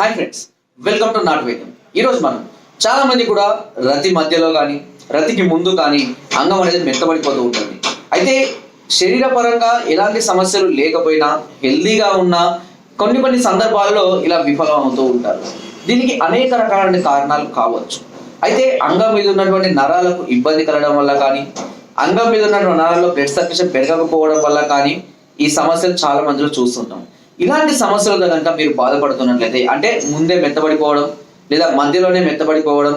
Hi friends welcome to నాట్ వేదం ఈరోజు మనం చాలా మంది కూడా రతి మధ్యలో కానీ రతికి ముందు కానీ అంగం అనేది మెత్తబడిపోతూ ఉంటుంది. అయితే శరీరపరంగా ఎలాంటి సమస్యలు లేకపోయినా హెల్దీగా ఉన్నా కొన్ని కొన్ని సందర్భాల్లో ఇలా విఫలం అవుతూ ఉంటారు. దీనికి అనేక రకాలైన కారణాలు కావచ్చు. అయితే అంగం మీద ఉన్నటువంటి నరాలకు ఇబ్బంది కలగడం వల్ల కానీ అంగం మీద ఉన్నటువంటి నరాల్లో బ్లడ్ సర్క్యులేషన్ పెరగకపోవడం వల్ల కానీ ఈ సమస్యలు చాలా మందిలో చూస్తుంటాం. ఇలాంటి సమస్యలతో కనుక మీరు బాధపడుతున్నట్లయితే అంటే ముందే మెత్తబడిపోవడం లేదా మధ్యలోనే మెత్తబడిపోవడం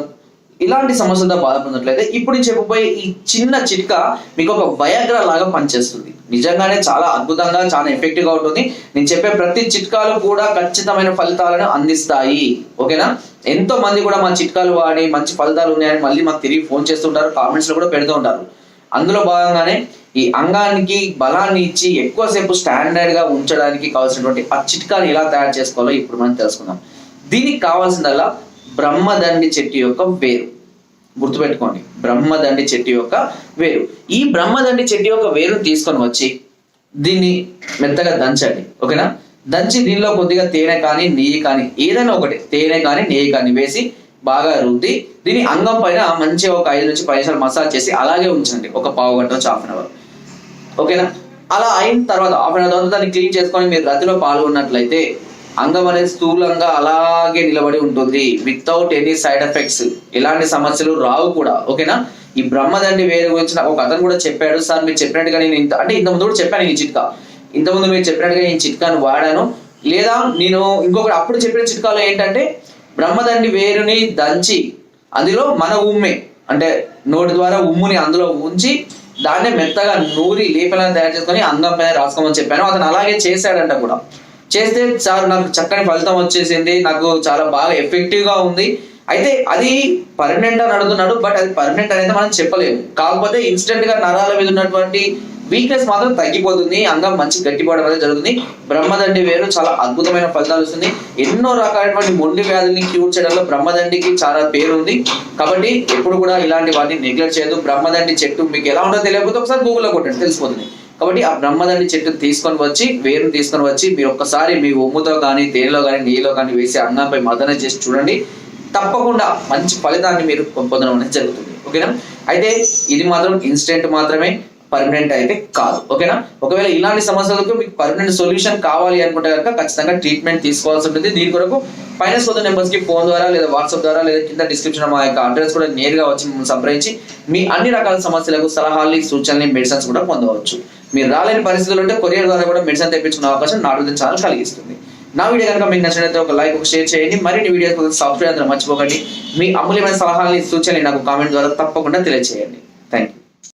ఇలాంటి సమస్యలతో బాధపడుతున్నట్లయితే ఇప్పుడు చెప్పబోయే ఈ చిన్న చిట్కా మీకు ఒక భయాగ్ర లాగా పనిచేస్తుంది. నిజంగానే చాలా అద్భుతంగా చాలా ఎఫెక్టివ్గా ఉంటుంది. నేను చెప్పే ప్రతి చిట్కాలు కూడా ఖచ్చితమైన ఫలితాలను అందిస్తాయి. ఓకేనా? ఎంతో మంది కూడా మా చిట్కాలు వాడి మంచి ఫలితాలు ఉన్నాయని మళ్ళీ మాకు తిరిగి ఫోన్ చేస్తుంటారు కామెంట్స్లో కూడా పెడుతూ ఉంటారు. అందులో భాగంగానే ఈ అంగానికి బలాన్ని ఇచ్చి ఎక్కువసేపు స్టాండర్డ్గా ఉంచడానికి కావాల్సినటువంటి ఆ చిట్కాలు ఎలా తయారు చేసుకోవాలో ఇప్పుడు మనం తెలుసుకుందాం. దీనికి కావాల్సిందల్లా బ్రహ్మదండి చెట్టు యొక్క వేరు. గుర్తుపెట్టుకోండి బ్రహ్మదండి చెట్టు యొక్క వేరు. ఈ బ్రహ్మదండి చెట్టు యొక్క వేరు తీసుకొని వచ్చి దీన్ని మెత్తగా దంచండి ఓకేనా? దంచి దీనిలో కొద్దిగా తేనె కానీ నెయ్యి కానీ ఏదైనా ఒకటి తేనె కానీ నెయ్యి కానీ వేసి బాగా రుద్ది దీని అంగం పైన మంచిగా ఒక ఐదు నుంచి పది నిమిషాలు మసాజ్ చేసి అలాగే ఉంచండి. ఒక పావు గంట నుంచి హాఫ్ అన్ అవర్. ఓకేనా? అలా అయిన తర్వాత హాఫ్ అన్ అవర్ తర్వాత దాన్ని క్లీన్ చేసుకొని మీరు రతిలో పాల్గొన్నట్లయితే అంగం అనేది స్థూలంగా అలాగే నిలబడి ఉంటుంది. వితౌట్ ఎనీ సైడ్ ఎఫెక్ట్స్ ఎలాంటి సమస్యలు రావు కూడా. ఓకేనా? ఈ బ్రహ్మదండి వేరు గురించి నాకు ఒక అతను కూడా చెప్పాడు. సార్ మీరు చెప్పినట్టుగా నేను ఇంత అంటే ఇంతకుముందు కూడా చెప్పాను ఈ చిట్కా. ఇంతకుముందు మీరు చెప్పినట్టుగా నేను చిట్కాను వాడాను. లేదా నేను ఇంకొకటి అప్పుడు చెప్పిన చిట్కాలో ఏంటంటే బ్రహ్మదండి వేరుని దంచి అందులో మన ఉమ్మే. అంటే నోటి ద్వారా ఉమ్ముని అందులో ఉంచి దాన్నే మెత్తగా నూరి లేపలను తయారు చేసుకొని అందం పైన రాసుకోమని చెప్పాను. అతను అలాగే చేశాడంట కూడా. చేస్తే సార్ నాకు చక్కని ఫలితం వచ్చేసింది. నాకు చాలా బాగా ఎఫెక్టివ్గా ఉంది. అయితే అది పర్మనెంట్ అని అడుగుతున్నాడు బట్ అది పర్మనెంట్ అనేది మనం చెప్పలేము. కాకపోతే ఇన్స్టెంట్గా నరాల మీద ఉన్నటువంటి వీక్నెస్ మాత్రం తగ్గిపోతుంది. అంగం మంచి గట్టిపడడం అనేది జరుగుతుంది. బ్రహ్మదండి వేరు చాలా అద్భుతమైన ఫలితాలు ఇస్తుంది. ఎన్నో రకాలైనటువంటి మొండి వ్యాధుల్ని క్యూర్ చేయడంలో బ్రహ్మదండికి చాలా పేరు ఉంది కాబట్టి ఎప్పుడు కూడా ఇలాంటి వాటిని నెగ్లెక్ట్ చేయదు బ్రహ్మదండి చెట్టు మీకు ఎలా ఉంటుందో తెలియకపోతే ఒకసారి గూగుల్లో కొట్టండి. తెలిసిపోతుంది. కాబట్టి ఆ బ్రహ్మదండి చెట్టును తీసుకొని వచ్చి వేరుని తీసుకొని వచ్చి మీరు ఒక్కసారి మీ ఉమ్ముతో కానీ తేనెలో కానీ నెయ్యిలో కానీ వేసి అన్నంపై మదన చేసి చూడండి. తప్పకుండా మంచి ఫలితాన్ని మీరు పొందడం అనేది జరుగుతుంది. ఓకేనా? అయితే ఇది మాత్రం ఇన్స్టెంట్ మాత్రమే. పర్మనెంట్ అయితే కాదు. ఓకేనా? ఒకవేళ ఇలాంటి సమస్యలకు మీకు పర్మనెంట్ సొల్యూషన్ కావాలి అనుకుంటే కనుక ఖచ్చితంగా ట్రీట్మెంట్ తీసుకోవాల్సి ఉంటుంది. దీని కొరకు పైన వద్ద నెంబర్స్కి ఫోన్ ద్వారా లేదా వాట్సాప్ ద్వారా లేదా కింద డిస్క్రిప్షన్ మా యొక్క అడ్రస్ కూడా నేరుగా వచ్చి మిమ్మల్ని సంప్రదించి మీ అన్ని రకాల సమస్యలకు సలహాలు సూచనలు మెడిసిన్స్ కూడా పొందవచ్చు. మీరు రాలేని పరిస్థితులు ఉంటే కొరియర్ ద్వారా కూడా మెడిసిన్ తెప్పించుకునే అవకాశం నాటు ఛానల్ కలిగిస్తుంది. నా వీడియో కనుక మీకు నచ్చినట్లయితే ఒక లైక్ ఒక షేర్ చేయండి. మరిన్ని వీడియోస్ కోసం సబ్స్క్రైబ్ అందరూ మర్చిపోకండి. మీ అమూల్యమైన సలహాలని సూచనలు నాకు కామెంట్ ద్వారా తప్పకుండా తెలియజేయండి